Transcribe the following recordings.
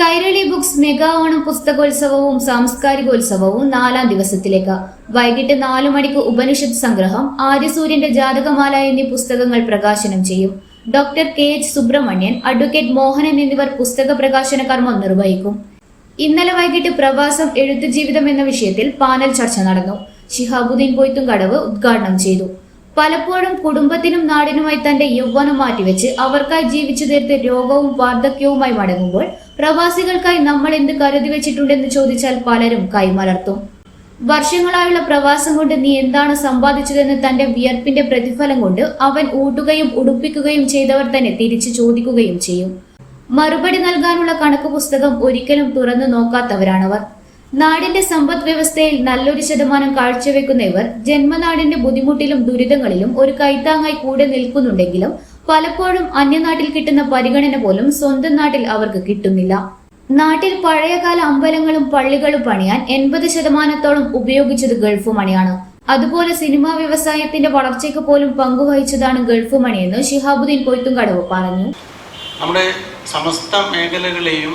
Kairali books mega Onam പുസ്തകോത്സവവും സാംസ്കാരികോത്സവവും നാലാം ദിവസത്തിലേക്ക്. വൈകിട്ട് നാലു മണിക്ക് ഉപനിഷത്ത് സംഗ്രഹം ആര്യസൂര്യന്റെ ജാതകമാല എന്നീ പുസ്തകങ്ങൾ പ്രകാശനം ചെയ്യും. Doctor K H Subrahmanyan advocate Mohanan എന്നിവർ പുസ്തക പ്രകാശന കർമ്മം നിർവഹിക്കും. ഇന്നലെ വൈകിട്ട് പ്രവാസം എഴുത്തു ജീവിതം എന്ന വിഷയത്തിൽ പാനൽ ചർച്ച നടന്നു. ശിഹാബുദ്ദീൻ പൊയ്ത്തുംകടവ് ഉദ്ഘാടനം ചെയ്തു. പലപ്പോഴും കുടുംബത്തിനും നാടിനുമായി തന്റെ യൗവനം മാറ്റിവെച്ച് അവർക്കായി ജീവിച്ചു തീർത്ത് രോഗവും വാർദ്ധക്യവുമായി മടങ്ങുമ്പോൾ പ്രവാസികൾക്കായി നമ്മൾ എന്ത് കരുതി വെച്ചിട്ടുണ്ടെന്ന് ചോദിച്ചാൽ പലരും കൈമലർത്തും. വർഷങ്ങളായുള്ള പ്രവാസം കൊണ്ട് നീ എന്താണ് സമ്പാദിച്ചതെന്ന് തന്റെ വിയർപ്പിന്റെ പ്രതിഫലം കൊണ്ട് അവൻ ഊട്ടുകയും ഉടുപ്പിക്കുകയും ചെയ്തവർ തന്നെ തിരിച്ചു ചോദിക്കുകയും ചെയ്യും. മറുപടി നൽകാനുള്ള കണക്ക് പുസ്തകം ഒരിക്കലും തുറന്നു നോക്കാത്തവരാണവർ. നാടിന്റെ സമ്പദ് വ്യവസ്ഥയിൽ നല്ലൊരു ശതമാനം കാഴ്ചവെക്കുന്ന ഇവർ ജന്മനാടിന്റെ ബുദ്ധിമുട്ടിലും ദുരിതങ്ങളിലും ഒരു കൈത്താങ്ങായി കൂടെ നിൽക്കുന്നുണ്ടെങ്കിലും പലപ്പോഴും അന്യനാട്ടിൽ കിട്ടുന്ന പരിഗണന പോലും സ്വന്തം നാട്ടിൽ അവർക്ക് കിട്ടുന്നില്ല. നാട്ടിൽ പഴയകാല അമ്പലങ്ങളും പള്ളികളും പണിയാൻ എൺപത് ശതമാനത്തോളം ഉപയോഗിച്ചത് ഗൾഫ് മണിയാണ്. അതുപോലെ സിനിമാ വ്യവസായത്തിന്റെ വളർച്ചയ്ക്ക് പോലും പങ്കുവഹിച്ചതാണ് ഗൾഫ് മണിയെന്ന് ഷിഹാബുദ്ദീൻ കൊയ്ത്തുംകടവ് പറഞ്ഞു. നമ്മുടെ സമസ്ത മേഖലകളെയും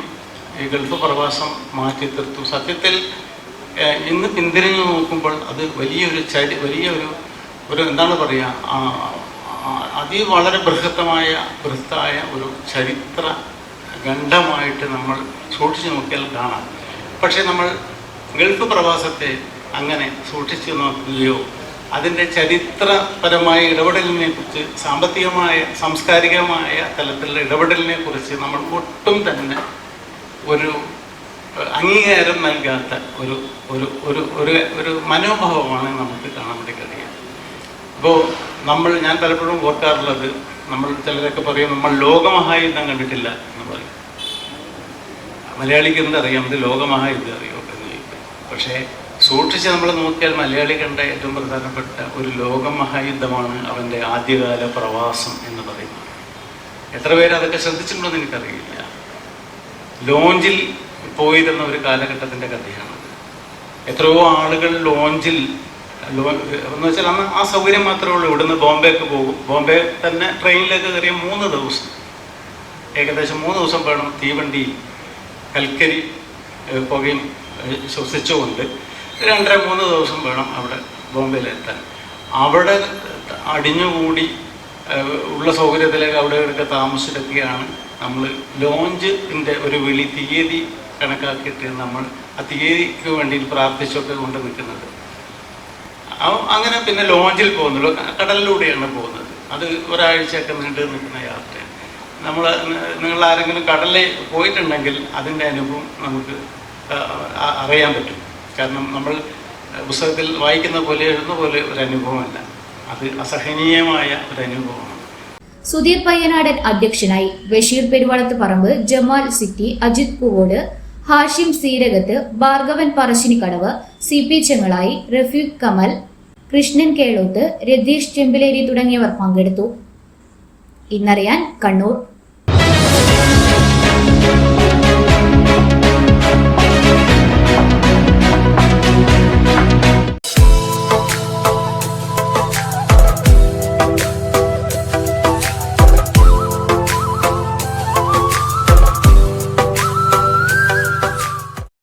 ഗൾഫ് പ്രവാസം മാറ്റി തീർത്തു. സത്യത്തിൽ ഇന്ന് പിന്തിരിഞ്ഞു നോക്കുമ്പോൾ അത് വലിയൊരു ചരി വലിയൊരു ഒരു എന്താണ് പറയുക അതി വളരെ ബൃഹത്തമായ ബൃഹത്തായ ഒരു ചരിത്ര ഖണ്ഡമായിട്ട് നമ്മൾ സൂക്ഷിച്ചു നോക്കിയാൽ കാണാം. പക്ഷേ നമ്മൾ ഗൾഫ് പ്രവാസത്തെ അങ്ങനെ സൂക്ഷിച്ച് നോക്കുകയോ അതിന്റെ ചരിത്രപരമായ ഇടപെടലിനെ കുറിച്ച് സാമ്പത്തികമായ സാംസ്കാരികമായ തലത്തിലുള്ള ഇടപെടലിനെ കുറിച്ച് നമ്മൾ ഒട്ടും തന്നെ ഒരു അംഗീകാരം നൽകാത്ത ഒരു ഒരു ഒരു ഒരു ഒരു മനോഭാവമാണ് നമുക്ക് കാണാൻ വേണ്ടി കഴിയുക. അപ്പോൾ നമ്മൾ ഞാൻ പലപ്പോഴും ഓർക്കാറുള്ളത് നമ്മൾ ചിലരൊക്കെ പറയും നമ്മൾ ലോകമഹായുദ്ധം കണ്ടിട്ടില്ല എന്ന് പറയും. മലയാളിക്ക് എന്തറിയാം ഇത് ലോകമഹായുദ്ധം അറിയോ? എന്ന് പക്ഷേ സൂക്ഷിച്ച് നമ്മൾ നോക്കിയാൽ മലയാളി കണ്ട ഏറ്റവും പ്രധാനപ്പെട്ട ഒരു ലോകമഹായുദ്ധമാണ് അവന്റെ ആദ്യകാല പ്രവാസം എന്ന് പറയുന്നത്. എത്ര പേര് അതൊക്കെ ശ്രദ്ധിച്ചിട്ടുണ്ടോ എന്ന് എനിക്കറിയില്ല. ലോഞ്ചിൽ പോയിരുന്ന ഒരു കാലഘട്ടത്തിന്റെ കഥയാണ്. എത്രയോ ആളുകൾ ലോഞ്ചിൽ എന്ന് വെച്ചാൽ അന്ന് ആ സൗകര്യം മാത്രമേ ഉള്ളൂ. ഇവിടുന്ന് ബോംബെക്ക് പോകും. ബോംബെ തന്നെ ട്രെയിനിലേക്ക് കയറിയ മൂന്ന് ദിവസം. ഏകദേശം മൂന്ന് ദിവസം വേണം തീവണ്ടി കൽക്കരി പുകയും ശ്വസിച്ചുകൊണ്ട് രണ്ടര മൂന്ന് ദിവസം വേണം അവിടെ ബോംബെയിലെത്താൻ. അവിടെ അടിഞ്ഞുകൂടി ഉള്ള സൗകര്യത്തിലേക്ക് അവിടെ ഇവിടെയൊക്കെ താമസിച്ചൊക്കെയാണ് നമ്മൾ ലോഞ്ചിന്റെ ഒരു വിളി തീയതി കണക്കാക്കിയിട്ട് നമ്മൾ ആ തീയതിക്ക് വേണ്ടി പ്രാർത്ഥിച്ചൊക്കെ കൊണ്ട് നിൽക്കുന്നത്. അങ്ങനെ പിന്നെ ലോഞ്ചിൽ പോകുന്നുള്ളൂ. കടലിലൂടെയാണ് പോകുന്നത്. അത് ഒരാഴ്ചയൊക്കെ നീണ്ടു നിൽക്കുന്ന യാത്രയാണ്. നമ്മൾ നിങ്ങൾ ആരെങ്കിലും കടലിൽ പോയിട്ടുണ്ടെങ്കിൽ അതിന്റെ അനുഭവം നമുക്ക് അറിയാൻ പറ്റും. കാരണം നമ്മൾ പുസ്തകത്തിൽ വായിക്കുന്ന പോലെ എഴുതുന്ന പോലെ ഒരു അനുഭവമല്ല. അത് അസഹനീയമായ ഒരു അനുഭവമാണ്. സുധീർ പയ്യനാടൻ അധ്യക്ഷനായി Basheer Peruvalathu Paramba Jamal city Ajith Poovode Hashim Seerakath Bhargavan Parassinikkadavu C P Chengalayi Rafeeq Kamal Krishnan Keloth Ratheesh Chembileri തുടങ്ങിയവർ പങ്കെടുത്തു. ഇന്നറിയാൻ കണ്ണൂർ.